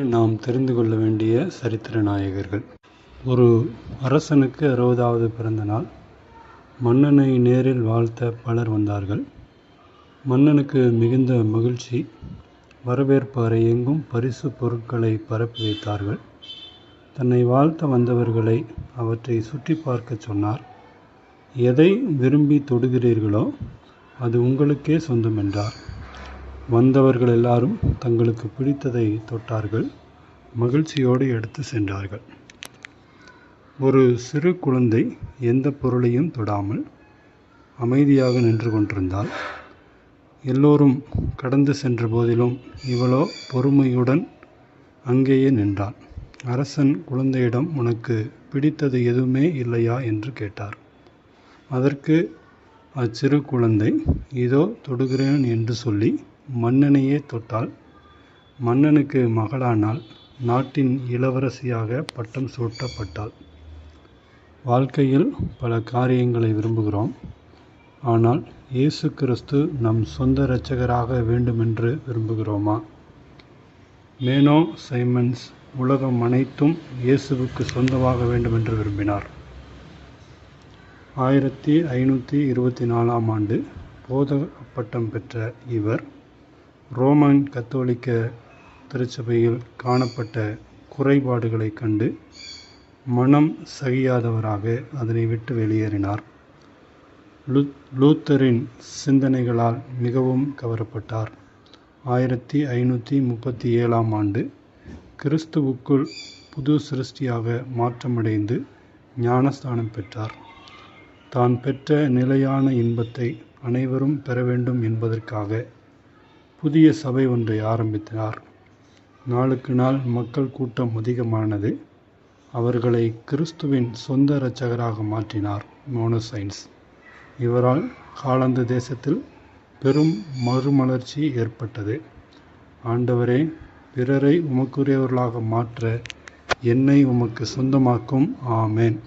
நாம் தெரிந்து கொள்ள வேண்டிய சரித்திர நாயகர்கள். ஒரு அரசனுக்கு அறுபதாவது பிறந்த நாள். மன்னனை நேரில் வாழ்த்த பலர் வந்தார்கள். மன்னனுக்கு மிகுந்த மகிழ்ச்சி. வரவேற்பு அறை எங்கும் பரிசு பொருட்களை பரப்பி வைத்தார்கள். தன்னை வாழ்த்த வந்தவர்களை அவற்றை சுற்றி பார்க்கச் சொன்னார். எதை விரும்பி தொடுகிறீர்களோ அது உங்களுக்கே சொந்தம் என்றார். வந்தவர்கள் எல்லாரும் தங்களுக்கு பிடித்ததை தொட்டார்கள் மகிழ்ச்சியோடு எடுத்து சென்றார்கள். ஒரு சிறு குழந்தை எந்த பொருளையும் தொடாமல் அமைதியாக நின்று கொண்டிருந்தால் எல்லோரும் கடந்து சென்ற போதிலும் இவளோ பொறுமையுடன் அங்கேயே நின்றாள். அரசன் குழந்தையிடம் உனக்கு பிடித்தது எதுவுமே இல்லையா? என்று கேட்டார். அதற்கு அச்சிறு குழந்தை இதோ தொடுகிறேன் என்று சொல்லி மன்னனையே தொட்டால் மன்னனுக்கு மகளானால் நாட்டின் இளவரசியாக பட்டம் சூட்டப்பட்டாள். வாழ்க்கையில் பல காரியங்களை விரும்புகிறோம். ஆனால் இயேசு கிறிஸ்து நம் சொந்த இரட்சகராக வேண்டுமென்று விரும்புகிறோமா? மேனோ சைமன்ஸ் உலகம் அனைத்தும் இயேசுவுக்கு சொந்தமாக வேண்டுமென்று விரும்பினார். ஆயிரத்தி ஐநூற்றி இருபத்தி நாலாம் ஆண்டு போதக பட்டம் பெற்ற இவர் ரோமன் கத்தோலிக்க திருச்சபையில் காணப்பட்ட குறைபாடுகளை கண்டு மனம் சகியாதவராக அதனை விட்டு வெளியேறினார். லூத்தரின் சிந்தனைகளால் மிகவும் கவரப்பட்டார். ஆயிரத்தி ஐநூற்றி முப்பத்தி ஏழாம் ஆண்டு கிறிஸ்துவுக்குள் புது சிருஷ்டியாக மாற்றமடைந்து ஞானஸ்தானம் பெற்றார். தான் பெற்ற நிலையான இன்பத்தை அனைவரும் பெற வேண்டும் என்பதற்காக புதிய சபை ஒன்றை ஆரம்பித்தார். நாளுக்கு நாள் மக்கள் கூட்டம் அதிகமானது. அவர்களை கிறிஸ்துவின் சொந்த இரட்சகராக மாற்றினார் மோனோசைன்ஸ். இவரால் காலந்த தேசத்தில் பெரும் மறுமலர்ச்சி ஏற்பட்டது. ஆண்டவரே பிறரை உமக்குரியவர்களாக மாற்ற என்னை உமக்கு சொந்தமாக்கும். ஆமேன்.